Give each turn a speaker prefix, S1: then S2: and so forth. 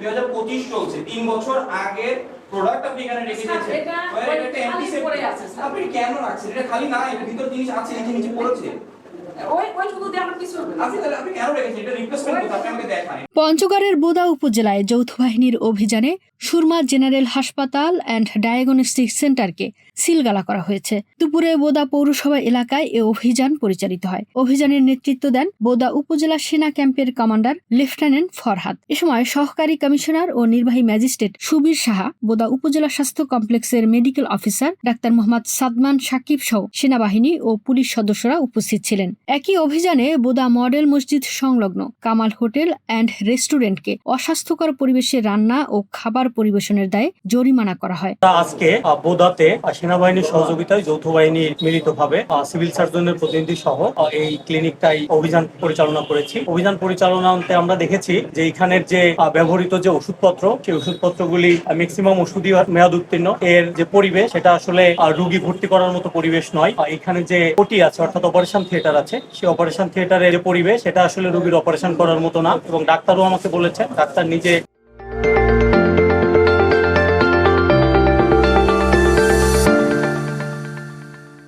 S1: দুই হাজার পঁচিশ চলছে। তিন বছর আগের প্রোডাক্ট আপনি এখানে রেখে দিয়েছেন।
S2: এটা
S1: এটা
S2: পড়ে আছে,
S1: আপনি কেন রাখছেন? এটা খালি না এটা ভিতর জিনিস আছে নিচে নিচে পড়েছে।
S3: পঞ্চগড়ের বোদা উপজেলায় যৌথ বাহিনীর অভিযানে সুরমা জেনারেল হাসপাতাল অ্যান্ড ডায়াগনস্টিক সেন্টারকে সিলগালা করা হয়েছে। দুপুরে বোদা পৌরসভা এলাকায় এ অভিযান পরিচালিত হয়। অভিযানের নেতৃত্ব দেন বোদা উপজেলা সেনা ক্যাম্পের কমান্ডার লেফটেন্যান্ট ফরহাদ। এ সময় সহকারী কমিশনার ও নির্বাহী ম্যাজিস্ট্রেট সুবীর সাহা বোদা উপজেলা স্বাস্থ্য কমপ্লেক্সের medical officer doctor Mohammad Sadman Sakib সহ সেনাবাহিনী ও পুলিশ সদস্যরা উপস্থিত ছিলেন। একই অভিযানে বোদা মডেল মসজিদ সংলগ্ন কামাল হোটেল অ্যান্ড রেস্টুরেন্টকে অস্বাস্থ্যকর পরিবেশে রান্না ও খাবার পরিবেশনের দায়ে জরিমানা করা হয়।
S4: আজকে বোদাতে সেনাবাহিনীর সহযোগিতায় যৌথ বাহিনী মিলিতভাবে আহ, সিভিল সার্জনের প্রতিনিধি সহ এই ক্লিনিকটাই অভিযান পরিচালনা করেছি। অভিযান পরিচালনাতে আমরা দেখেছি যে এখানের যে ব্যবহৃত যে ওষুধপত্র সেই ওষুধপত্রগুলি ম্যাক্সিমাম ওষুধই মেয়াদ উত্তীর্ণ। এর যে পরিবেশ সেটা আসলে রোগী ভর্তি করার মতো পরিবেশ নয়। এখানে যে ওটি আছে অর্থাৎ অপারেশন থিয়েটার আছে সেই অপারেশন থিয়েটারের যে পরিবেশ সেটা আসলে রোগীর অপারেশন করার মতো না। এবং ডাক্তারও আমাকে বলেছে ডাক্তার নিজে